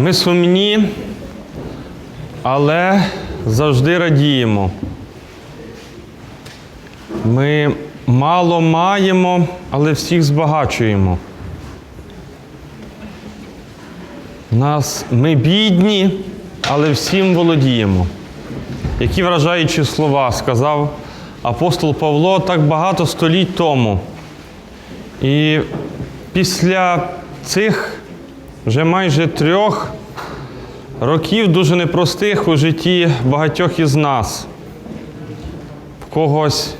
Ми сумні, але завжди радіємо. Ми мало маємо, але всіх збагачуємо. Нас, ми бідні, але всім володіємо. Які вражаючі слова сказав апостол Павло так багато століть тому. І після цих вже майже трьох років дуже непростих у житті багатьох із нас. В когось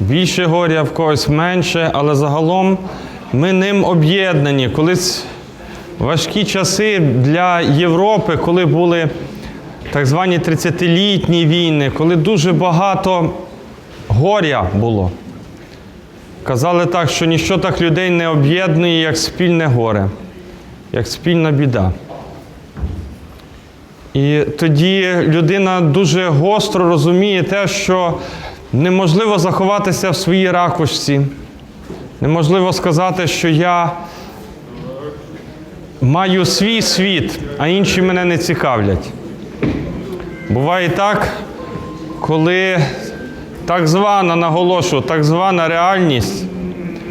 більше горя, в когось менше, але загалом ми ним об'єднані. Колись важкі часи для Європи, коли були так звані 30-літні війни, коли дуже багато горя було. Казали так, що ніщо так людей не об'єднує, як спільне горе, як спільна біда. І тоді людина дуже гостро розуміє те, що неможливо заховатися в своїй ракушці. Неможливо сказати, що я маю свій світ, а інші мене не цікавлять. Буває так, коли так звана, наголошую, так звана реальність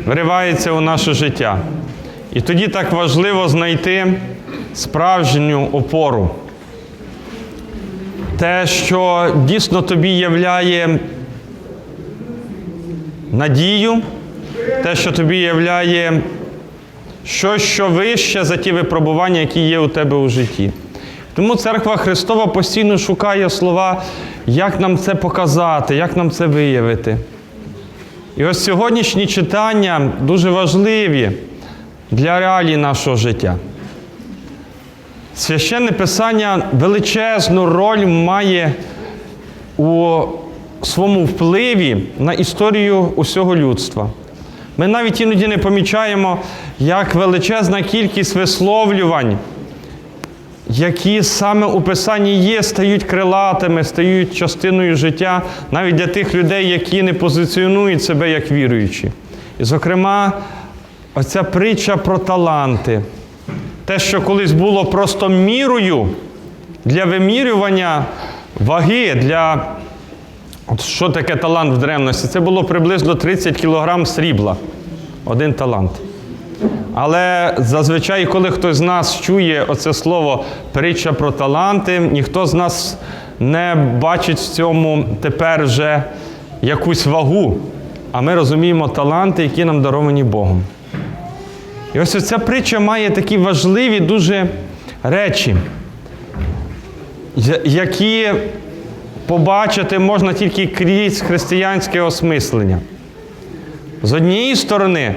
вривається у наше життя. І тоді так важливо знайти справжню опору. Те, що дійсно тобі являє надію, те, що тобі являє щось, що вище за ті випробування, які є у тебе у житті. Тому церква Христова постійно шукає слова, як нам це показати, як нам це виявити. І ось сьогоднішні читання дуже важливі для реалій нашого життя. Священне Писання величезну роль має у своєму впливі на історію усього людства. Ми навіть іноді не помічаємо, як величезна кількість висловлювань, які саме у Писанні є, стають крилатими, стають частиною життя навіть для тих людей, які не позиціонують себе як віруючі. І, зокрема, оця притча про таланти. Те, що колись було просто мірою для вимірювання ваги, для От що таке талант в древності? Це було приблизно 30 кг срібла. Один талант. Але зазвичай, коли хтось з нас чує оце слово притча про таланти, ніхто з нас не бачить в цьому тепер вже якусь вагу. А ми розуміємо таланти, які нам даровані Богом. І ось ця притча має такі важливі дуже речі, які побачити можна тільки крізь християнське осмислення. З однієї сторони,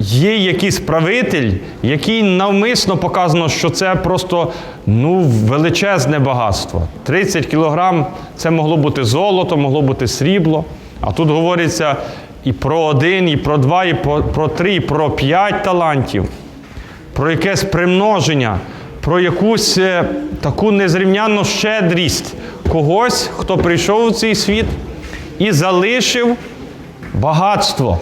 є якийсь правитель, який навмисно показано, що це просто ну, величезне багатство. 30 кілограм це могло бути золото, могло бути срібло. А тут говориться і про один, і про два, і про, три, і про п'ять талантів, про якесь примноження, про якусь е, таку незрівнянну щедрість когось, хто прийшов у цей світ і залишив багатство.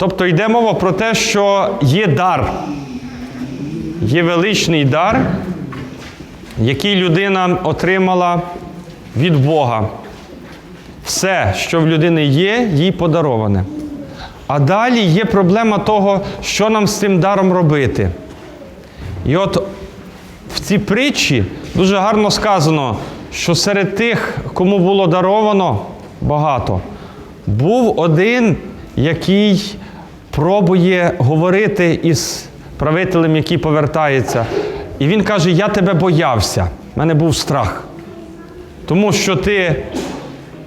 Тобто йде мова про те, що є дар, є величний дар, який людина отримала від Бога. Все, що в людини є, їй подароване. А далі є проблема того, що нам з цим даром робити. І от в цій притчі дуже гарно сказано, що серед тих, кому було даровано багато, був один, який пробує говорити із правителем, який повертається. І він каже: Я тебе боявся, в мене був страх. Тому що ти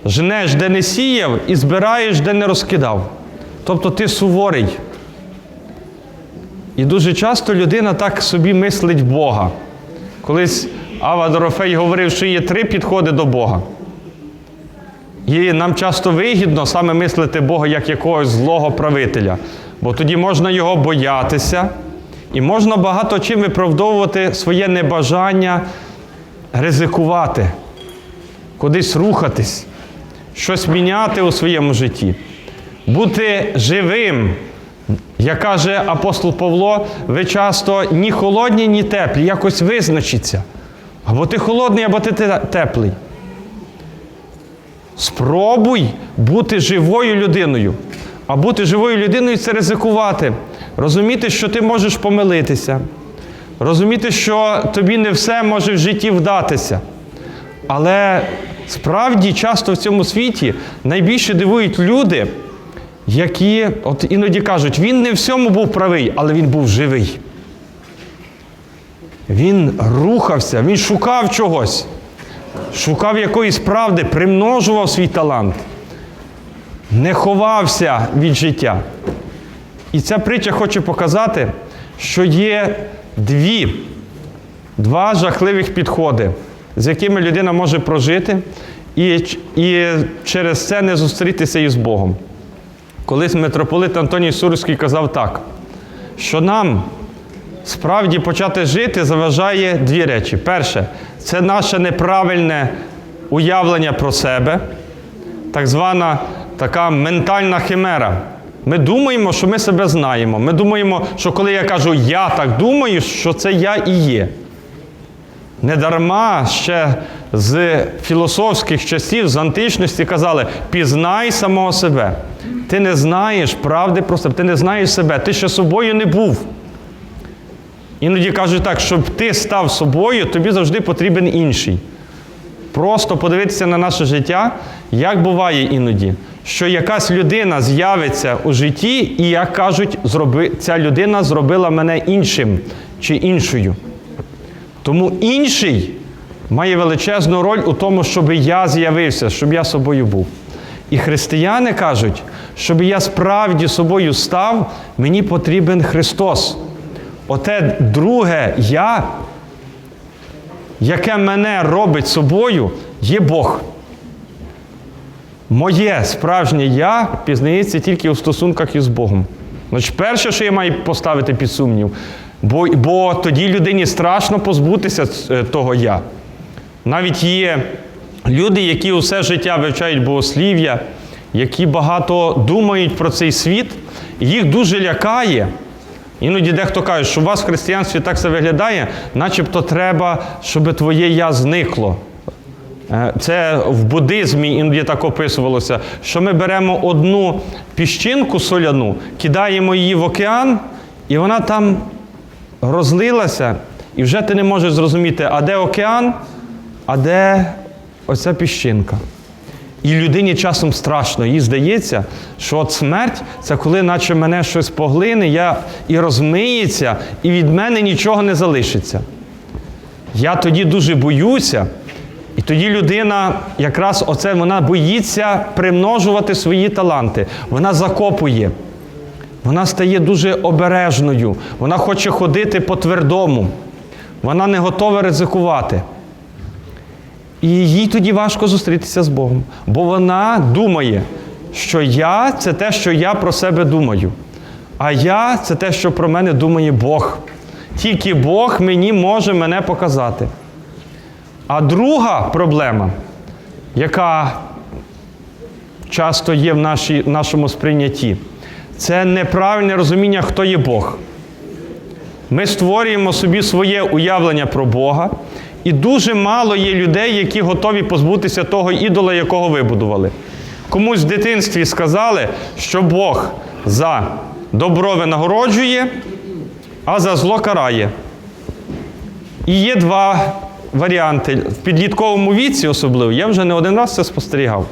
жнеш, де не сіяв, і збираєш, де не розкидав. Тобто ти суворий. І дуже часто людина так собі мислить Бога. Колись Ава Дорофей говорив, що є три підходи до Бога. І нам часто вигідно саме мислити Бога як якогось злого правителя, бо тоді можна його боятися, і можна багато чим виправдовувати своє небажання ризикувати, кудись рухатись, щось міняти у своєму житті, бути живим, Як каже апостол Павло, ви часто ні холодні, ні теплі, якось визначіться. Або ти холодний, або ти теплий. Спробуй бути живою людиною. А бути живою людиною це ризикувати. Розуміти, що ти можеш помилитися. Розуміти, що тобі не все може в житті вдатися. Але справді часто в цьому світі найбільше дивують люди, які от іноді кажуть, він не всьому був правий, але він був живий. Він рухався, він шукав чогось, шукав якоїсь правди, примножував свій талант, не ховався від життя. І ця притча хоче показати, що є дві, два жахливих підходи, з якими людина може прожити і, і через це не зустрітися із Богом. Колись митрополит Антоній Сурський казав так, що нам справді почати жити заважає дві речі. Перше, це наше неправильне уявлення про себе, так звана така ментальна химера. Ми думаємо, що ми себе знаємо. Ми думаємо, що коли я кажу я так думаю, що це я і є. Недарма ще з філософських часів, з античності казали: пізнай самого себе. Ти не знаєш правди про себе, ти не знаєш себе, ти ще собою не був. Іноді кажуть так, щоб ти став собою, тобі завжди потрібен інший. Просто подивитися на наше життя, як буває іноді, що якась людина з'явиться у житті, і як кажуть, зроби, ця людина зробила мене іншим чи іншою. Тому інший має величезну роль у тому, щоб я з'явився, щоб я собою був. І християни кажуть, щоб я справді собою став, мені потрібен Христос. Оте друге я, яке мене робить собою, є Бог. Моє справжнє я пізнається тільки у стосунках із Богом. Значить, перше, що я маю поставити під сумнів, бо, бо тоді людині страшно позбутися е, того я. Навіть є люди, які усе життя вивчають богослів'я, які багато думають про цей світ, і їх дуже лякає. Іноді дехто каже, що у вас в християнстві так все виглядає, начебто треба, щоб твоє я зникло. Е, Це в буддизмі іноді так описувалося, що ми беремо одну піщинку соляну, кидаємо її в океан, і вона там розлилася, і вже ти не можеш зрозуміти, а де океан, а де оця піщинка. І людині часом страшно, їй здається, що от смерть це коли наче мене щось поглине, я і розмиється, і від мене нічого не залишиться. Я тоді дуже боюся, і тоді людина якраз оце вона боїться примножувати свої таланти. Вона закопує. Вона стає дуже обережною. Вона хоче ходити по твердому. Вона не готова ризикувати. І їй тоді важко зустрітися з Богом. Бо вона думає, що я це те, що я про себе думаю. А я це те, що про мене думає Бог. Тільки Бог мені може мене показати. А друга проблема, яка часто є в нашій, нашому сприйнятті, це неправильне розуміння, хто є Бог. Ми створюємо собі своє уявлення про Бога, і дуже мало є людей, які готові позбутися того ідола, якого вибудували. Комусь в дитинстві сказали, що Бог за добро винагороджує, а за зло карає. І є два варіанти. В підлітковому віці, особливо, я вже не один раз це спостерігав.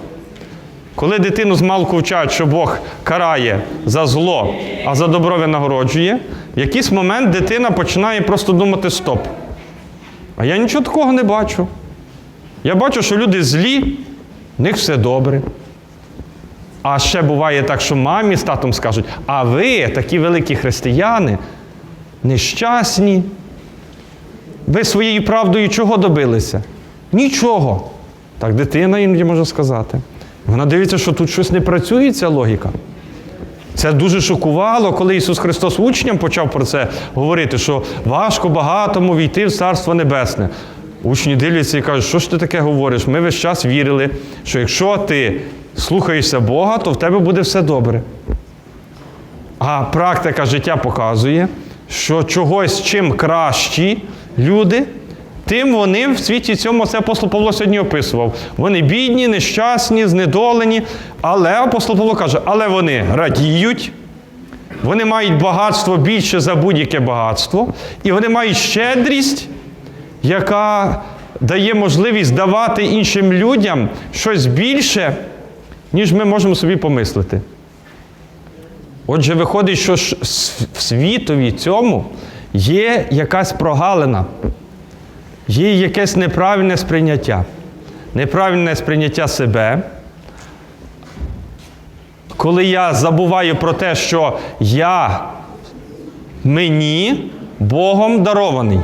Коли дитину з малку вчать, що Бог карає за зло, а за добро винагороджує, в якийсь момент дитина починає просто думати стоп. А я нічого такого не бачу. Я бачу, що люди злі, в них все добре. А ще буває так, що мамі з татом скажуть, а ви, такі великі християни, нещасні. Ви своєю правдою чого добилися? Нічого. Так дитина іноді може сказати. Вона дивиться, що тут щось не працює, ця логіка. Це дуже шокувало, коли Ісус Христос учням почав про це говорити, що важко багатому війти в Царство Небесне. Учні дивляться і кажуть, що ж ти таке говориш? Ми весь час вірили, що якщо ти слухаєшся Бога, то в тебе буде все добре. А практика життя показує, що чогось чим кращі люди, тим вони в світі цьому це апостол Павло сьогодні описував. Вони бідні, нещасні, знедолені. Але апостол Павло каже, але вони радіють, вони мають багатство більше за будь-яке багатство, і вони мають щедрість, яка дає можливість давати іншим людям щось більше, ніж ми можемо собі помислити. Отже, виходить, що в світові цьому є якась прогалина, є якесь неправильне сприйняття. Неправильне сприйняття себе. Коли я забуваю про те, що я мені Богом дарований.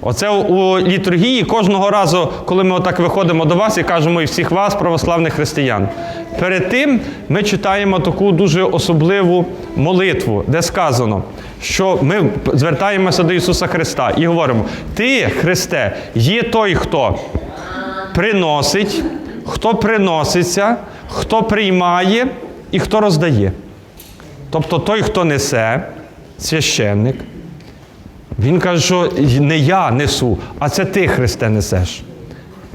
Оце у літургії кожного разу, коли ми отак виходимо до вас і кажемо і всіх вас, православних християн. Перед тим ми читаємо таку дуже особливу молитву, де сказано, що ми звертаємося до Ісуса Христа і говоримо: Ти, Христе, є той, хто приносить, хто приноситься, хто приймає і хто роздає. Тобто той, хто несе, священник, він каже, що не я несу, а це ти, Христе, несеш.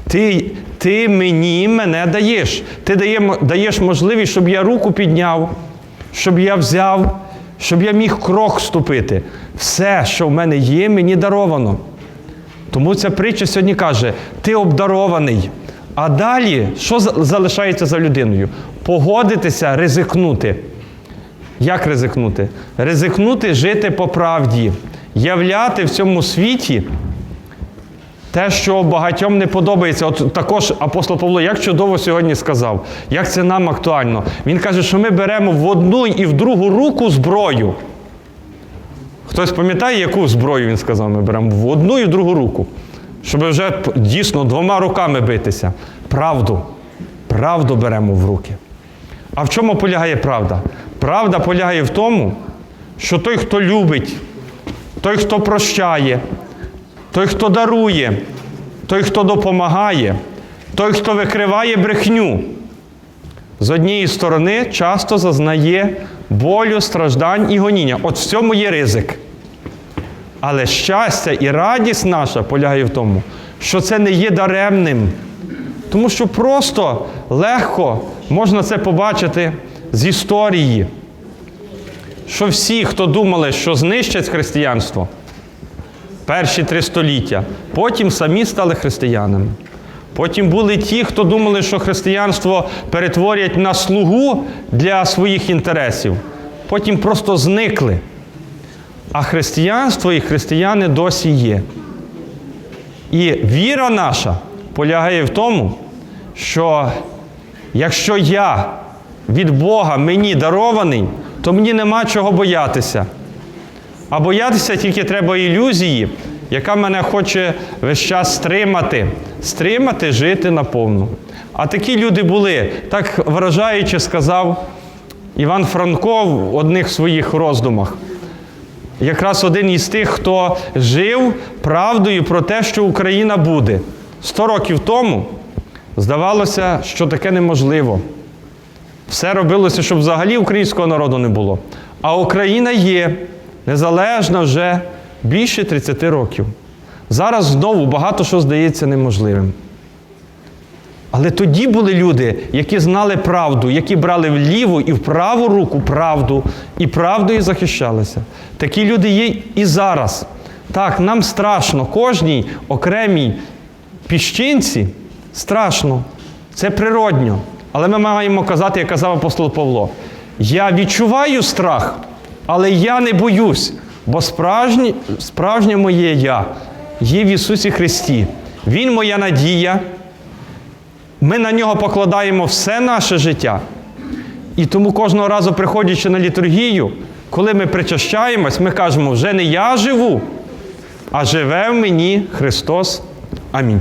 Ти, ти мені мене даєш. Ти дає, даєш можливість, щоб я руку підняв, щоб я взяв, щоб я міг крок ступити. Все, що в мене є, мені даровано. Тому ця притча сьогодні каже: ти обдарований. А далі, що залишається за людиною? Погодитися, ризикнути. Як ризикнути? Ризикнути жити по правді, являти в цьому світі те, що багатьом не подобається. От також апостол Павло як чудово сьогодні сказав, як це нам актуально. Він каже, що ми беремо в одну і в другу руку зброю. Хтось пам'ятає, яку зброю він сказав, ми беремо в одну і в другу руку, щоб вже дійсно двома руками битися. Правду. Правду беремо в руки. А в чому полягає правда? Правда полягає в тому, що той, хто любить, той, хто прощає, той, хто дарує, той, хто допомагає, той, хто викриває брехню, з однієї сторони часто зазнає болю, страждань і гоніння. От в цьому є ризик. Але щастя і радість наша полягає в тому, що це не є даремним. Тому що просто легко можна це побачити з історії, що всі, хто думали, що знищать християнство, перші три століття, потім самі стали християнами. Потім були ті, хто думали, що християнство перетворять на слугу для своїх інтересів. Потім просто зникли. А християнство і християни досі є. І віра наша полягає в тому, що якщо я від Бога мені дарований, то мені нема чого боятися. А боятися тільки треба ілюзії, яка мене хоче весь час стримати, стримати, жити наповну. А такі люди були, так вражаючи сказав Іван Франко в одних своїх роздумах. Якраз один із тих, хто жив правдою про те, що Україна буде. Сто років тому здавалося, що таке неможливо. Все робилося, щоб взагалі українського народу не було. А Україна є незалежна вже більше 30 років. Зараз знову багато що здається неможливим. Але тоді були люди, які знали правду, які брали в ліву і в праву руку правду, і правдою захищалися. Такі люди є і зараз. Так, нам страшно, кожній окремій піщинці страшно. Це природньо. Але ми маємо казати, як казав апостол Павло: я відчуваю страх, але я не боюсь, бо справжнє, справжнє моє я є в Ісусі Христі. Він моя надія. Ми на нього покладаємо все наше життя. І тому кожного разу, приходячи на літургію, коли ми причащаємось, ми кажемо, вже не я живу, а живе в мені Христос. Амінь.